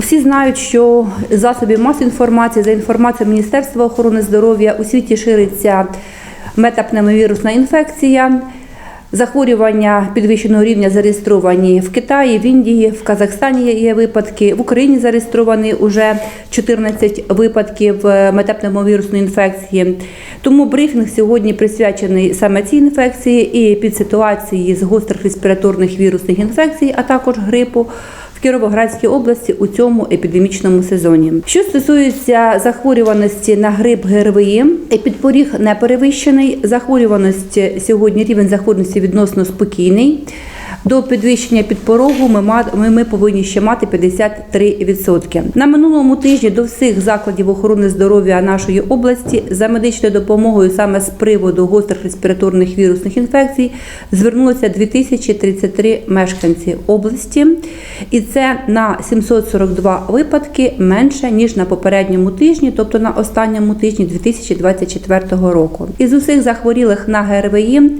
Всі знають, що з засобів масової інформації за інформацією Міністерства охорони здоров'я у світі шириться метапневмовірусна інфекція. Захворювання підвищеного рівня зареєстровані в Китаї, в Індії, в Казахстані є- є випадки. В Україні зареєстровані вже 14 випадків е, метапневмовірусної інфекції. Тому брифінг сьогодні присвячений саме цій інфекції і під ситуації з гострих респіраторних вірусних інфекцій, а також грипу. Кіровоградській області у цьому епідемічному сезоні. Що стосується захворюваності на грип ГРВІ, підпоріг не перевищений. Захворюваність сьогодні рівень захворюваності відносно спокійний. До підвищення підпорогу ми, ма- ми, ми повинні ще мати 53%. На минулому тижні до всіх закладів охорони здоров'я нашої області за медичною допомогою саме з приводу гострих респіраторних вірусних інфекцій звернулося 2033 мешканці області, і це на 742 випадки менше ніж на попередньому тижні, тобто на останньому тижні 2024 року. Із усіх захворілих на ГРВІ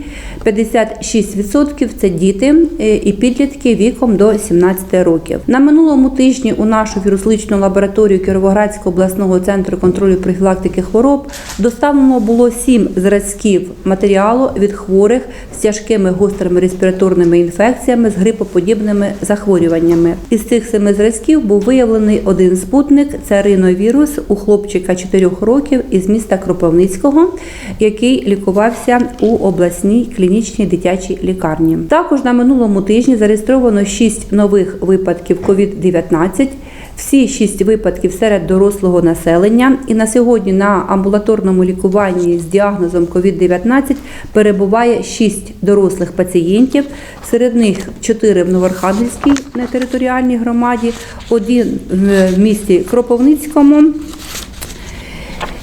56% це діти і підлітки віком до 17 років. На минулому тижні у нашу вірусличну лабораторію Кіровоградського обласного центру контролю профілактики хвороб доставлено було 7 зразків матеріалу від хворих з тяжкими гострими респіраторними інфекціями з грипоподібними захворюваннями. Із цих семи зразків був виявлений один спутник це риновірус у хлопчика 4 років із міста Кропивницького, який лікувався у обласній клінічній дитячій лікарні. Також на минулому тижні зареєстровано 6 нових випадків COVID-19. Всі шість випадків серед дорослого населення, і на сьогодні на амбулаторному лікуванні з діагнозом COVID-19 перебуває шість дорослих пацієнтів. Серед них чотири в Новоархангельській територіальній громаді, один в місті Кропивницькому.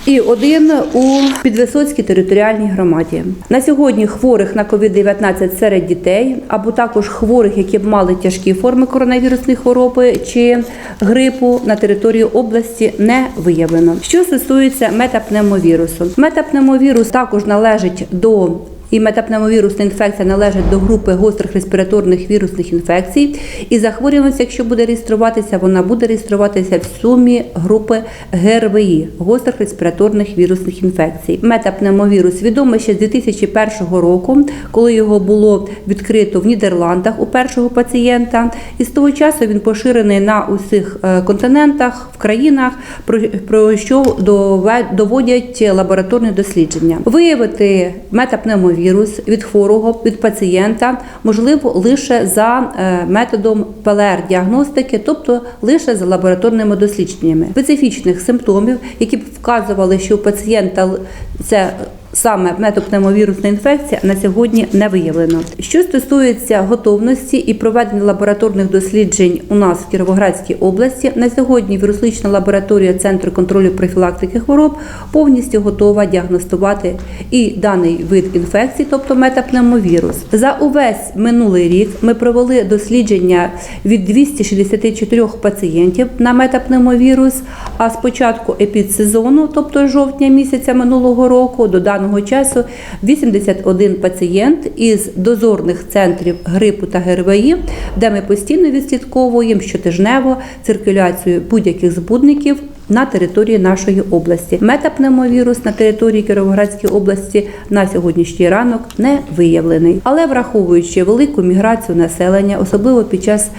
І один у Підвисоцькій територіальній громаді. На сьогодні хворих на COVID-19 серед дітей, або також хворих, які б мали тяжкі форми коронавірусної хвороби чи грипу на території області не виявлено. Що стосується метапневмовірусу, метапневмовірус також належить до і метапневмовірусна інфекція належить до групи гострих респіраторних вірусних інфекцій. І захворюваність, якщо буде реєструватися, вона буде реєструватися в сумі групи ГРВІ гострих респіраторних вірусних інфекцій. Метапневмовірус відомий ще з 2001 року, коли його було відкрито в Нідерландах у першого пацієнта. І з того часу він поширений на усіх е, континентах, в країнах, про, що доводять лабораторні дослідження. Виявити метапневмовірус від хворого від пацієнта можливо лише за е, методом ПЛР-діагностики, тобто лише за лабораторними дослідженнями. Специфічних симптомів, які б вказували, що у пацієнта це Саме метапневмовірусна інфекція на сьогодні не виявлено. Що стосується готовності і проведення лабораторних досліджень у нас в Кіровоградській області, на сьогодні віруслична лабораторія Центру контролю профілактики хвороб повністю готова діагностувати і даний вид інфекції, тобто метапневмовірус. За увесь минулий рік ми провели дослідження від 264 пацієнтів на метапневмовірус. А з початку епідсезону, тобто жовтня місяця минулого року, до даного часу 81 пацієнт із дозорних центрів грипу та ГРВІ, де ми постійно відслідковуємо щотижнево циркуляцію будь-яких збудників. На території нашої області метапневмовірус на території Кіровоградської області на сьогоднішній ранок не виявлений, але враховуючи велику міграцію населення, особливо під час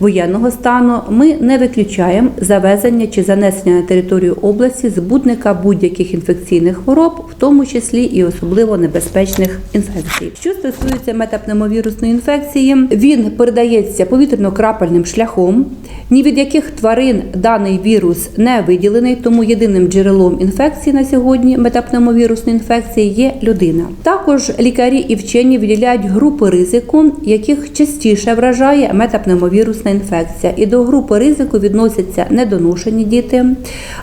воєнного стану, ми не виключаємо завезення чи занесення на територію області збудника будь-яких інфекційних хвороб, в тому числі і особливо небезпечних інфекцій. Що стосується метапневмовірусної інфекції, він передається повітряно-крапельним шляхом. Ні від яких тварин даний вірус не виділений, тому єдиним джерелом інфекції на сьогодні метапневмовірусної інфекції є людина. Також лікарі і вчені виділяють групи ризику, яких частіше вражає метапневмовірусна інфекція. І до групи ризику відносяться недоношені діти,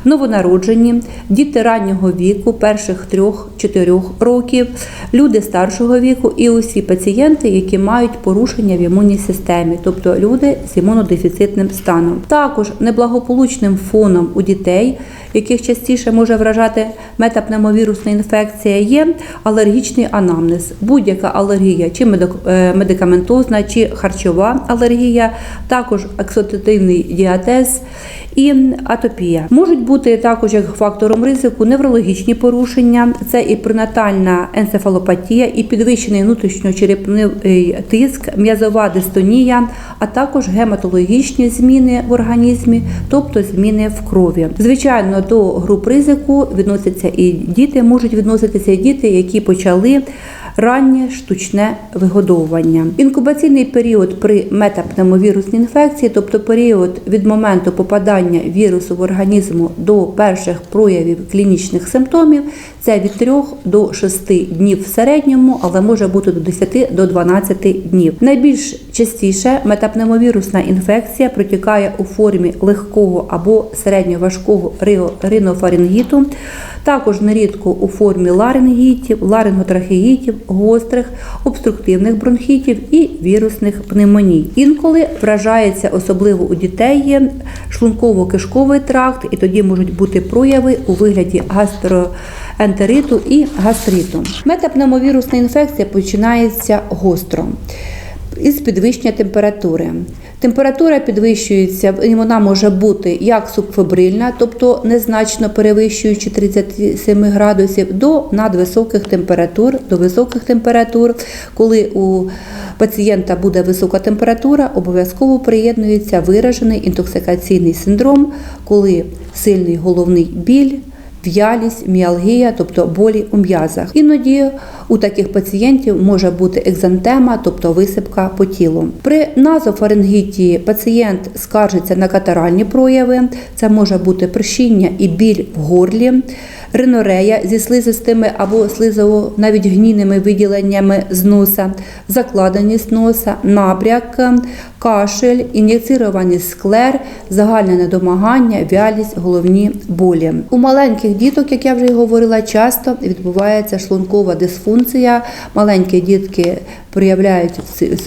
новонароджені, діти раннього віку, перших трьох-чотирьох років, люди старшого віку і усі пацієнти, які мають порушення в імунній системі, тобто люди з імунодефіцитним станом. Також неблагополучним фоном у дітей, яких частіше може вражати метапневмовірусна інфекція, є алергічний анамнез. Будь-яка алергія, чи е, медикаментозна, чи харчова алергія, також аксотитивний діатез і атопія. Можуть бути також як фактором ризику неврологічні порушення, це і пренатальна енцефалопатія, і підвищений внутрішньочерепний тиск, м'язова дистонія, а також гематологічні зміни в організмі, тобто зміни в крові. Звичайно, до груп ризику відносяться і діти, можуть відноситися і діти, які почали раннє штучне вигодовування. Інкубаційний період при метапневмовірусній інфекції, тобто період від моменту попадання вірусу в організму до перших проявів клінічних симптомів, це від 3 до 6 днів в середньому, але може бути до 10 до 12 днів. Найбільш частіше метапневмовірусна інфекція протікає у формі легкого або середньоважкого ринофарингіту, також нерідко у формі ларингітів, ларинготрахеїтів, гострих, обструктивних бронхітів і вірусних пневмоній. Інколи вражається особливо у дітей є шлунково-кишковий тракт, і тоді можуть бути прояви у вигляді гастроентериту і гастриту. Метапневмовірусна інфекція починається гостро із підвищення температури. Температура підвищується, і вона може бути як субфебрильна, тобто незначно перевищуючи 37 градусів, до надвисоких температур, до високих температур. Коли у пацієнта буде висока температура, обов'язково приєднується виражений інтоксикаційний синдром, коли сильний головний біль в'ялість, міалгія, тобто болі у м'язах. Іноді у таких пацієнтів може бути екзантема, тобто висипка по тілу. При назофарингіті пацієнт скаржиться на катаральні прояви. Це може бути прищіння і біль в горлі, ринорея зі слизистими або слизово навіть гнійними виділеннями з носа, закладеність носа, набряк, кашель, ін'єцирований склер, загальне недомагання, вялість, головні болі. У маленьких діток, як я вже говорила, часто відбувається шлункова дисфункція. Маленькі дітки проявляють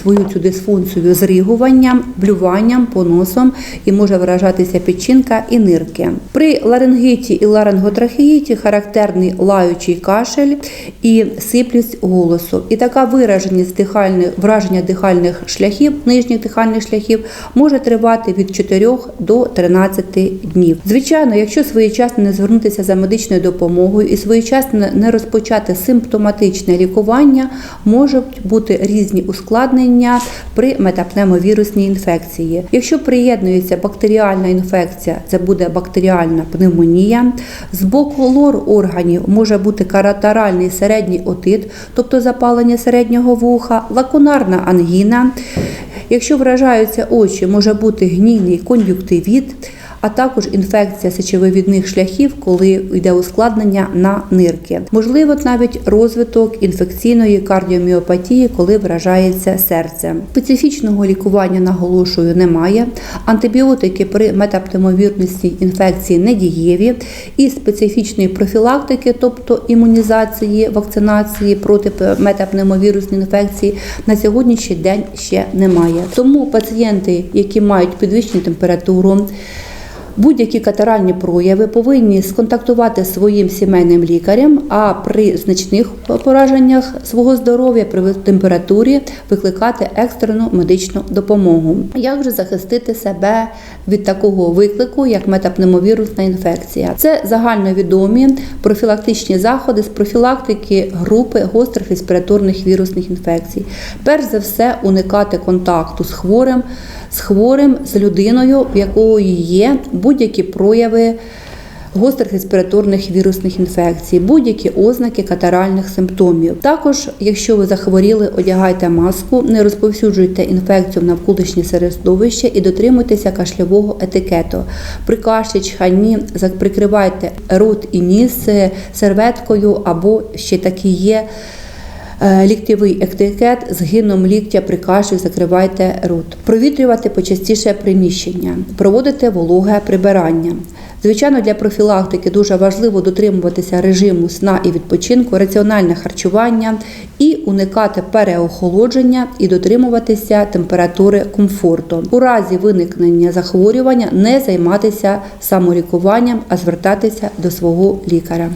свою цю дисфункцію зригуванням, блюванням, поносом і може виражатися печінка і нирки. При ларингіті і ларинготрахеїті характерний лаючий кашель і сиплість голосу. І така вираженість дихальних враження дихальних шляхів, нижніх дихальних шляхів може тривати від 4 до 13 днів. Звичайно, якщо своєчасно не звернутися за медичною допомогою і своєчасно не розпочати симптоматичне лікування, можуть бути різні ускладнення при метапневмовірусній інфекції. Якщо приєднується бактеріальна інфекція, це буде бактеріальна пневмонія. З боку лор органів може бути каратеральний середній отит, тобто запалення середнього вуха, лакунарна ангіна. Якщо вражаються очі, може бути гнійний кон'юктивіт, а також інфекція сечовивідних шляхів, коли йде ускладнення на нирки. Можливо, навіть розвиток інфекційної кардіоміопатії, коли вражається серце. Специфічного лікування наголошую немає. Антибіотики при метапневмовірній інфекції не дієві, і специфічної профілактики, тобто імунізації, вакцинації проти метапневмовірусної інфекції, на сьогоднішній день ще немає. Тому пацієнти, які мають підвищену температуру, Будь-які катаральні прояви повинні сконтактувати з своїм сімейним лікарем, а при значних пораженнях свого здоров'я при температурі викликати екстрену медичну допомогу. Як же захистити себе від такого виклику, як метапневмовірусна інфекція? Це загальновідомі профілактичні заходи з профілактики групи гострих респіраторних вірусних інфекцій. Перш за все, уникати контакту з хворим, з хворим, з людиною, в якої є будь-які прояви гострих респіраторних вірусних інфекцій, будь-які ознаки катаральних симптомів. Також, якщо ви захворіли, одягайте маску, не розповсюджуйте інфекцію в навколишнє середовище і дотримуйтеся кашлявого етикету. При кашлі, чханні прикривайте рот і ніс серветкою або ще такі є. Е, Ліктєвий етикет з гином ліктя при кашлі закривайте рот. Провітрювати почастіше приміщення, проводити вологе прибирання. Звичайно, для профілактики дуже важливо дотримуватися режиму сна і відпочинку, раціональне харчування і уникати переохолодження і дотримуватися температури комфорту. У разі виникнення захворювання не займатися самолікуванням, а звертатися до свого лікаря.